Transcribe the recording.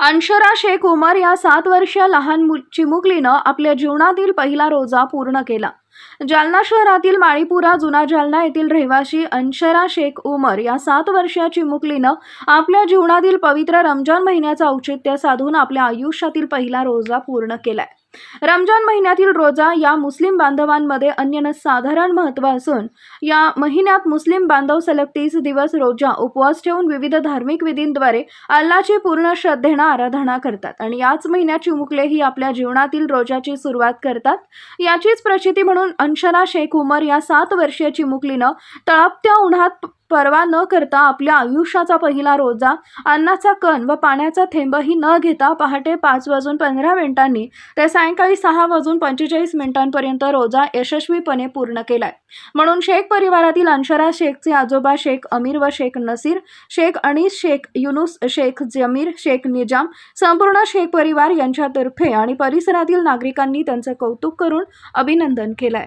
अंशरा शेख उमर या सात वर्षीय लहान मु- चिमुकलीनं आपल्या जीवनातील पहिला रोजा पूर्ण केला. जालना शहरातील माळीपुरा जुना जालना येथील रहिवासी अंशरा शेख उमर या सात वर्षीय चिमुकलीनं आपल्या जीवनातील पवित्र रमजान महिन्याचं औचित्य साधून आपल्या आयुष्यातील पहिला रोजा पूर्ण केलाय. रमजान महिन्यातील रोजा या मुस्लिम बांधवांमध्ये अन्यन साधारण महत्त्व असून या महिन्यात मुस्लिम बांधव सलग तीस दिवस रोजा उपवास ठेवून विविध धार्मिक विधींद्वारे अल्लाची पूर्ण श्रद्धेनं आराधना करतात आणि याच महिन्यात चिमुकलेही आपल्या जीवनातील रोजाची सुरुवात करतात. याचीच प्रचिती म्हणून अंशना शेख उमर या सात वर्षीय चिमुकलीनं तळपत्या उन्हात पर्वा न करता आपल्या आयुष्याचा पहिला रोजा अन्नाचा कण व पाण्याचा थेंबही न घेता पहाटे पाच वाजून पंधरा मिनिटांनी ते सायंकाळी सहा वाजून पंचेचाळीस मिनिटांपर्यंत रोजा यशस्वीपणे पूर्ण केलाय. म्हणून शेख परिवारातील अंशरा शेखचे आजोबा शेख अमीर व शेख नसीर शेख अनीस शेख युनुस शेख जमीर शेख निजाम संपूर्ण शेख परिवार यांच्यातर्फे आणि परिसरातील नागरिकांनी त्यांचं कौतुक करून अभिनंदन केलंय.